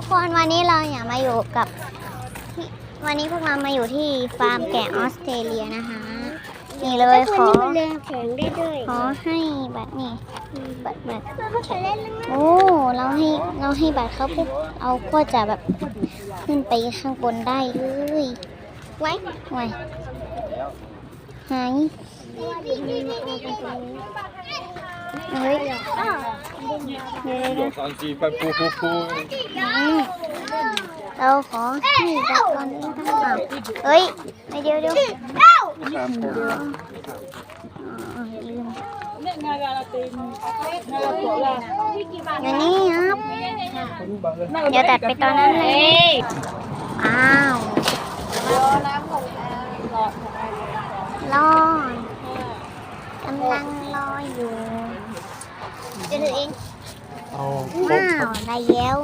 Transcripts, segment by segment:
ทุกคนวันนี้เราอย่ามาอยู่กับที่วันนี้พวกเรามาอยู่ที่ฟาร์มแกะออสเตรเลียนะคะนี่เลยขอแข็งได้ด้วยขอให้บัตรนี่บัตรบัตรเราก็เล่นแล้วนะโอ้เราให้เราให้บัตรเขาปุ๊บเอาก็จะแบบขึ้นไปข้างบนได้เลยไว้ไว้หายเฮ้ย เดี๋ยวเดี๋ยวสองจีไปปูปูปูเราขอให้บัตรตอนนี้ทั้งหมดเฮ้ยไปเดี๋ยวเดี๋ยวครับผมอ๋อลืมอย่างนี้ครับเดี๋ยวตัดไปตอนนั้นเลยอ้าวรอกำลังรออยู่จะถือเอง เอา ว้าวได้แล้ว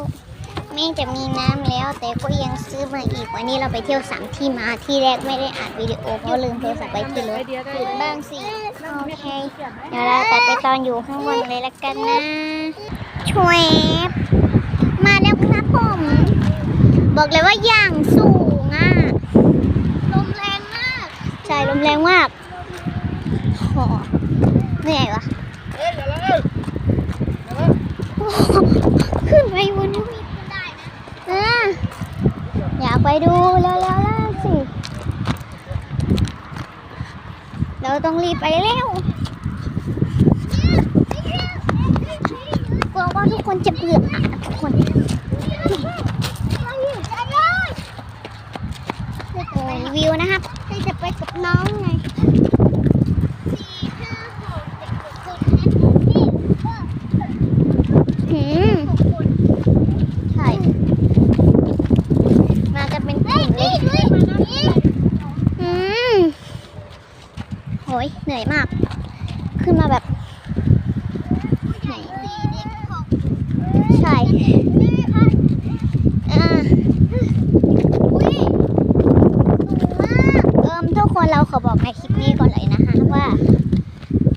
แม่จะมีน้ำแล้ว แต่ก็ยังซื้อมาอีกวันนี้เราไปเที่ยวสามที่มาที่แรกไม่ได้อัดวิดีโอเพราะลืมโทรศัพท์ไว้ที่รถปิดบ้างสิโอเค เดี๋ยวเราตัดไปตอนอยู่ข้างบนเลยละกันนะช่วยมาแล้วครับผม บอกเลยว่าอย่างสูงอะลมแรงมากใช่ลมแรงมากโหเหนื่อยวะโอ้โห ขึ้นไปบนนี้ได้นะอะอยากไปดูแล้วแล้วล่ะสิ เราต้องรีบไปเร็วกลัวว่าทุกคนจะเบื่ออะทุกคนวิวนะครับที่จะไปกับน้องไงหืมใช่ มากันเป็นกลุ่มเลยอืมโหยเห นื่อยมาก ขึ้นมาแบบใช่อ่าเอิมทุกคนเราขอบอกในคลิปนี้ก่อนเลยนะคะว่า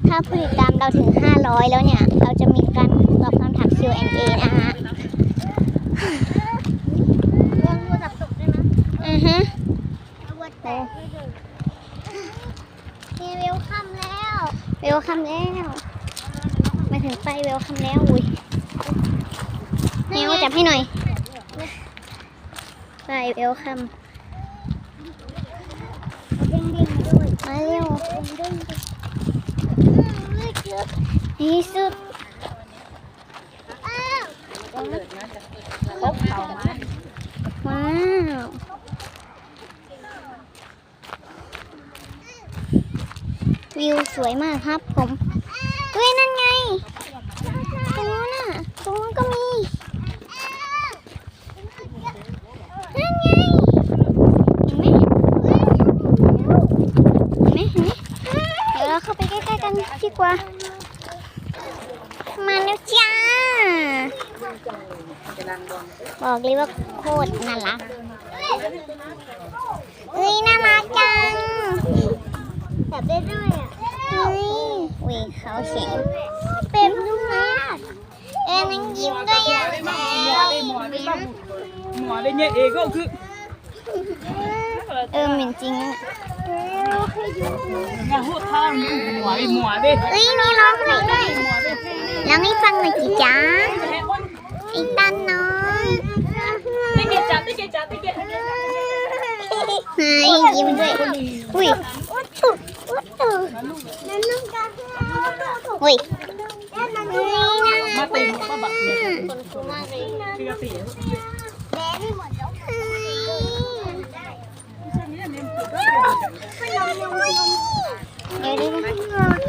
ถ้าผู้ติดตามเราถึง 500 แล้วเนี่ย เราจะมีการตอบคำถาม Q&A นะฮะเรื่องโทรศัพท์ตกด้วยนะอือฮึโอ้นี่เวลคัมแล้วเวลคัมแล้วมาถึง ไปเวลคัมแล้วอุ้ยเนียวจับให้หน่อย ไปเวลคัมาเร็วนี่สุดว้าววิวสวยมากครับผมเฮ้ยนั่นไงนู้นน่ะ ตรงนู้นก็มี นั่นไง เห็นไหม เห็นไหมเห็นไหมเดี๋ยวเราเข้าไปใกล้ๆกันดีกว่า มาแล้วจ้า บอกเลยว่าโคตรน่ารักเอ้ยน่ารักจังแบบได้ด้วยอะเฮ้ยอุ้ยเขาเขียนเป็นลูกมากเอ็นังยิ้มด้วยอะแล้วหมอได้เนี่ยเอก็คือเออเหม็นจริงนะงาหัวข้างหมอไอ้หมอดิเอ้ยมีร้องเพลงด้วยร้องให้ฟังหน่อยจิจ้าไอ้ตันเน้อง Ui. Ui.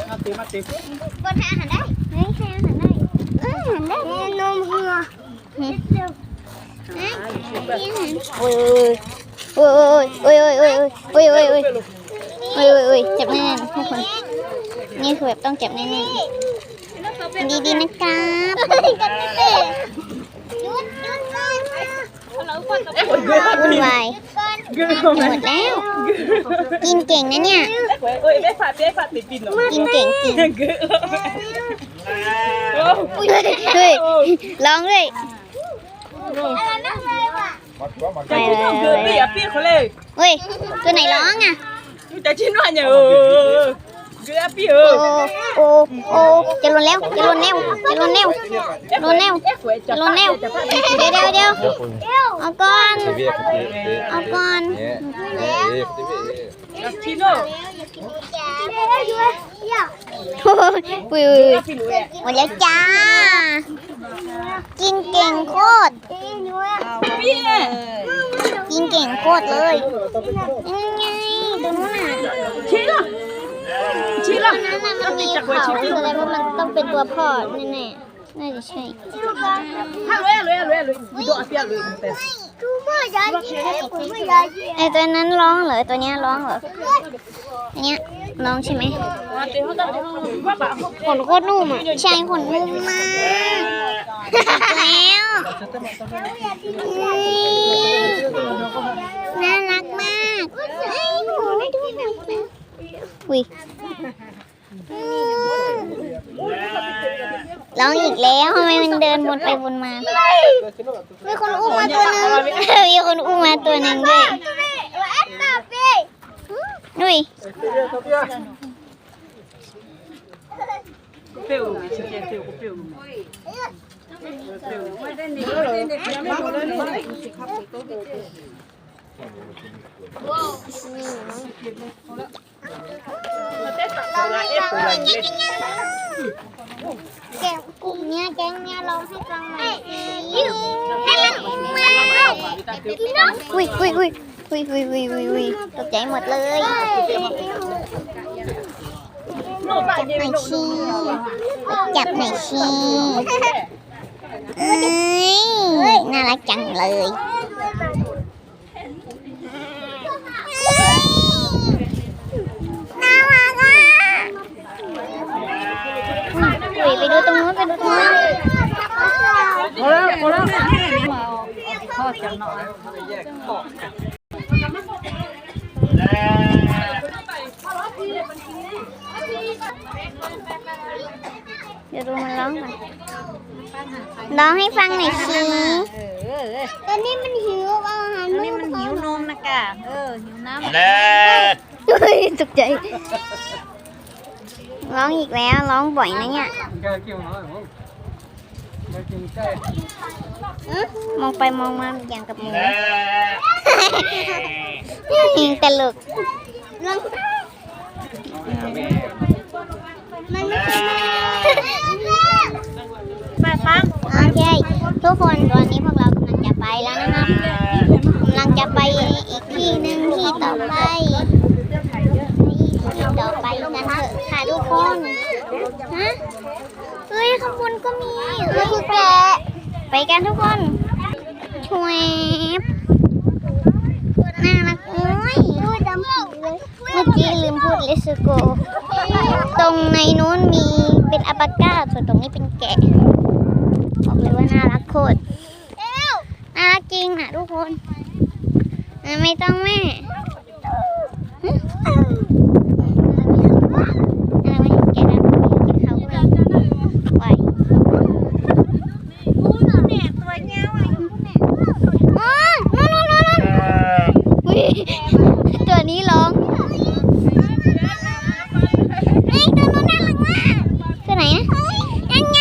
Mati, mati. Con hạ hẳn đây. Đấy, hai hẳn đây. Ừ, hẳn đây. Nên nôm hừa. Đấy. Ui, ui, ui. าอุ้ยมาตีมาบักเนี่ยคนคูมากเลยคือกระตีแม่ไม่หมดแล้วเดี๋ยวเดี๋ยวเดี๋ยวมาตีมาตีกดหาอาหารได้เฮ้ยใครอาหารได้เอออาหารได้แม่นมเหือเฮ้ยเฮ้ยโอ้ยโอ้ยโอ้ยโอ้ยโอ้ยโอ้ยโอ้ยโอ้ยโอ้ยโอ้ยโอ้ยโอ้ยโอ้ยจับแน่นทุกคนนี่คือแบบต้องจับแน่นๆดีๆนะครับหยุดหยุดก่อนวุ่นวายเกือบหมดแล้ว กินเก่งนะเนี่ยเอ้ยได้ฝาดได้ฝาดติดปินหรอกินเก่งจริงเกือบเฮ้ยร้องด้วย อะไรนะ เลยเกือบปีอะปีเขาเลยเฮ้ยตัวไหนร้องอะจะชิ้นว่าเนี่ยเออเกือบปีเอโอ้อโอ้โอ้จะลนแล้วจะลนแล้วจะลนแล้วจะลนแล้วจะลนแล้วเดี๋ยวเดี๋ยวเดี๋ยวเอาก่อน TV ครับเอาก่อน TV TV ชิ้นโน่โอ้ยอุ้ยอุ้ยปีรู้แหละหมดแล้วจ้า กินเก่งโคตรปีเนี่ยกินเก่งโคตรเลยยังไงตรงนู้นน่ะชิ้นละชิ้นตรละงนั้นน่ะมันมีเขาแสดงว่ามันต้องเป็นตัวพ่อแน่ๆ น่าจะใช่ฮัลโหลฮัลโหลฮัลโหลฮัลโหลมีตัวเปียเลยแต่ไอตัวนั้นร้องเหรอตัวเนี้ยร้องเหรออันเนี้ยร้องใช่ไหมขนโคตรนุ่มอะใช่ขนนุ่มมากแล้วน่ารักมากไอ้งนะอุ้ย ร้องอีกแล้วทำไมมันเดินวนไปวนมามีคนอุ้มมาตัวหนึงมีคนอุ้มมาตัวหนึ่งด้วยดุยเปรี้ยวชิ้นเปรี้ยว Ép tủ lạnh lên Kẹo cùng nha, kẹo nha, lon hết răng này Ui, ui, ui Ui, ui, ui, ui, ui Tôi chạy mệt lưới Chặt này xì Chặt này xì Ui, nó lại chặn lưới ดูตรงนู้นไปดูตรงนู้นพอแล้วพอแล้วเดี๋ยวดูมันร้องก่อนร้องให้ฟังหน่อยสิตอนนี้มันหิวอาหารนี่มันหิวนมนะกะเออหิวน้ำเฮ้ยตกใจ ร้องอีกแล้วร้องบ่อยนะเนี่ย Cái kêu nói đúng không? Cái kêu cái มองไปมองมาอย่างกับหมูยิงตลกมันไม่ใช่แม่ฟังโอเคทุกคนตอนนี้พวกเรากำลังจะไปแล้วนะครับกำลังจะไปอีกที่หนึ่งที่ต่อไป ที่ต่อไปกันเถอะค่ะทุกคนฮะเฮ้ยข้างบนก็มีเฮ้ยแกะไปกันทุกคนช่วบน่ารักโอ้ยพูดดำปีเลยเมื่อกี้ลืมพูดเลสโก ตรงในนู้นมีเป็นอัปปาก้าส่วนตรงนี้เป็นแกะบอกเลยว่าน่ารักโคตรน่ารักจริงนะทุกคน ไม่ต้องแม่หึน่ารักไหมแกะนะกินเขาไปไหวอ๋อนู่นนู่นนู่นนู่นอุ๊ยตัวนี้ร้องเฮ้ยตัวนู้นน่ารักมากตัวไหนอะยังไง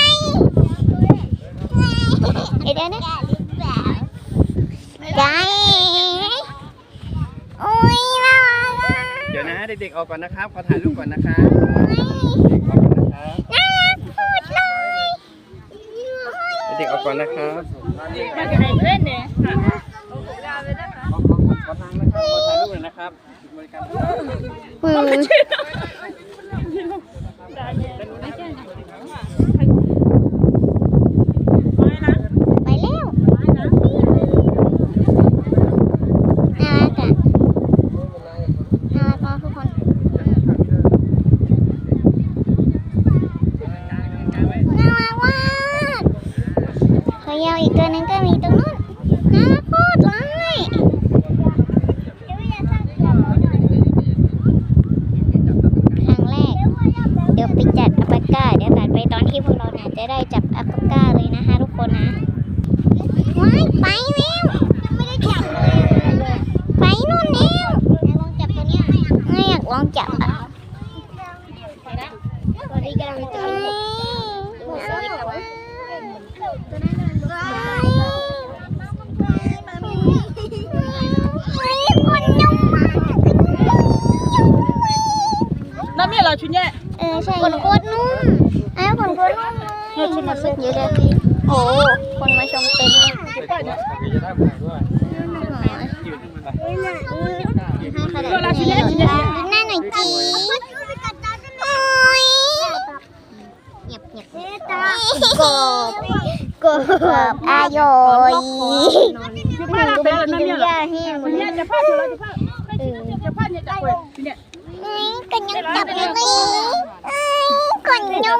เดี๋ยวเดี๋ยวนะได้โอ้ยน่ารักอะเดี๋ยวนะเด็กๆออกก่อนนะครับ ขอถ่ายรูปก่อนนะคะน่ารักพูดเลยเด็กๆออกก่อนนะครับมาจากไหนเพื่อนเนี่ยขอขอขอทางนะครับ ขอถ่ายรูปหน่อยนะครับบริการ อือไปแล้วน่ารักอะน่ารักมากทุกคนน่ารักมากขอยาวอีกตัวหนึงก็มีตรงนู้นน่ารักโคตรเลยครั้งแร องจับอะตอนนี้กำลังจะคนนุ่มมาก น้ำ เมียเราชุดเนี้ยเออใช่คนโคตรนุ่มไอ้คนโคตรนุ่มเลยชุดมาสุดเยอะเลยโอ้คนมาชมเต็มเลยจะได้หมดด้วยยืนขึ้นมาเวลาชุดเนี้ยชุดเนี้ยดูหน้าหน่อยจีโอ้ยเงียบเงียบกบกบอายอยคือผ้าเราเป็นอะไรน้ำเมียยาแห้งหมดเลเนี่ยยจะผ้าชุดเราจะผ้าจะผ้าเนี่ยจะเปิดเนี่ย กันยัง จับเลยคนนุ่ม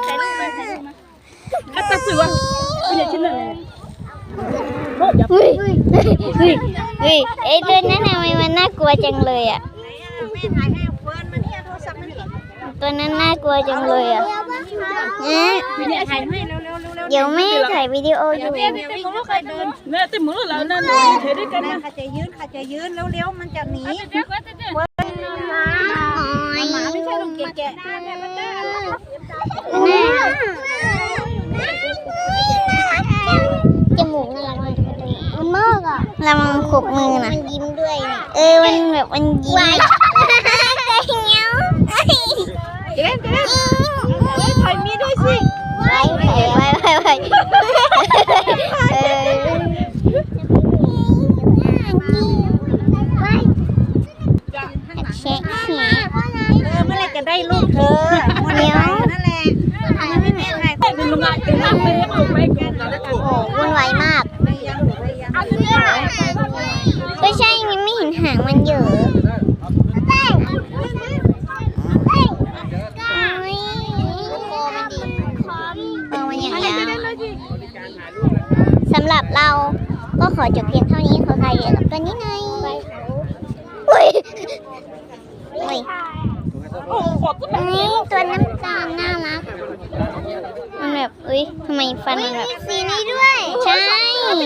อัตสือวะเนี่ยชิ้นหนึ่งโอ้ยเฮ้ยเฮ้ยเฮ้ยเฮ้ยไอ้ตัวนั้นทำไมมันน่ากลัวจังเลยอะตัวนั้นน่ากลัวจังเลยอะเนี่ยเนี่ยถ่ายให้เร็วเร็วเร็วเร็วเดี๋ยวแม่ถ่ายวิดีโออยู่เนี่ยเต็มมือเคยเดินเนี่ยเต็มมือแล้วนั่นเทด้วยกันนะขาจะยืนขาจะยืนเร็วๆมันจะหนี ไม่ใช่ลูกแกะจมูกน่ารักมันมากอะระวังขบมือนะมันยิ้มด้วย เออ มันแบบมันยิ้มเงี้ยว เจ๊เจ๊ถอยมีด้วยสิ ไปไปไปไปไปเออแชะแชะ เออเมื่อไรจะได้ลูกเธอเดี๋ยวนั่นแหละถ่ายไม่แม่ถ่ายเป็นลมลายเป็นน้ำเป็นน้ำไปกันแล้วกันโอ้โหวุ่นวายมากไม่ยังไม่ยังก็ใช่ไงไม่เห็นหางมันเยอะเออมันอย่างนี้สำหรับเราก็ขอจบเพียงเท่านี้ขอใครเยอะกับตัวนี้หน่ อยอุ้ยอุ้ยโอ้โหก็แบบเอ้ยตัวน้ำตาลน่ารัก มันแบบอุ้ยทำไมฟันมันแบบสีนี้ด้วย ใช่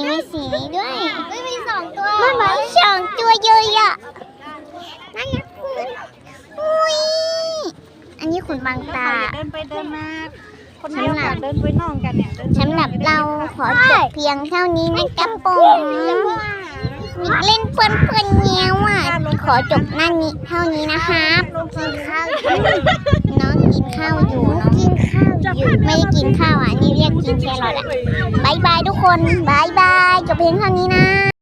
มีสีนี้ด้วยไม่มีสองตัวมันมีสองตัวเยอะอะน่ารักอุ้ยอันนี้ขนบางตาเดินไปเดินมาคนเดียวเดินไปน้องกันเนี่ยสำหรับเราขอจบเพียงเท่านี้นะครับผม เล่นเพื่อนเพื่อนๆเงี้ยวอะขอจบหน้านี้เท่านี้นะคะกินข้าวอยู่น้องกินข้าวอยู่น้องกินข้าวอยู่ไม่ได้กินข้าวอะนี่เรียกกินแครอทอะบายบายทุกคนบายบายจบเพียงเท่านี้นะ